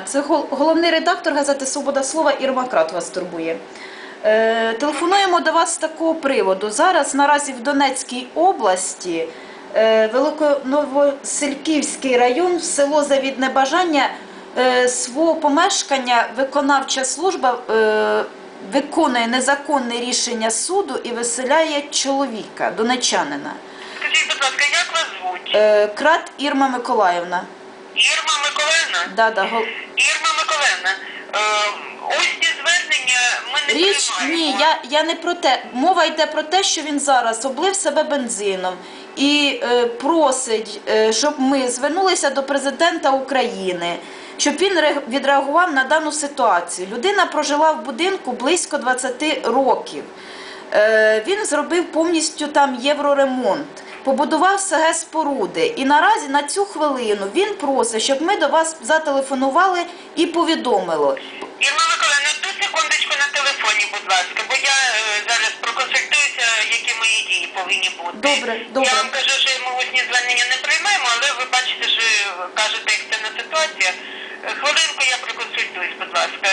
Це гол- головний редактор газети Свобода Слова Ірма Крат вас турбує. Е, телефонуємо до вас з такого приводу. Зараз наразі в Донецькій області е, Великоновосильківський район, село Завідне Бажання, е, свого помешкання виконавча служба виконує незаконне рішення суду і виселяє чоловіка, донечанина. Скажіть, будь ласка, як вас звуть? Крат Ірма Миколаївна. Ірма Миколаївна? Да, да. Ірма Миколаївна, е, ось ці звернення ми не Річ приймаємо. ні, я, я не про те. Мова йде про те, що він зараз облив себе бензином і е, просить, е, щоб ми звернулися до президента України, щоб він ре- відреагував на дану ситуацію. Людина прожила в будинку близько 20 років. Е, він зробив повністю там євроремонт, побудував СГ споруди. І наразі на цю хвилину він просить, щоб ми до вас зателефонували і повідомили. Ірма Миколаївна, одну секундочку на телефоні, будь ласка, бо я е, зараз проконсультуюся, які мої дії повинні бути. Добре, добре. Я вам кажу, що ми усні звернення не приймаємо, але ви бачите, що кажете, як це на ситуація. Е, Хвилинку я проконсультуюсь, будь ласка.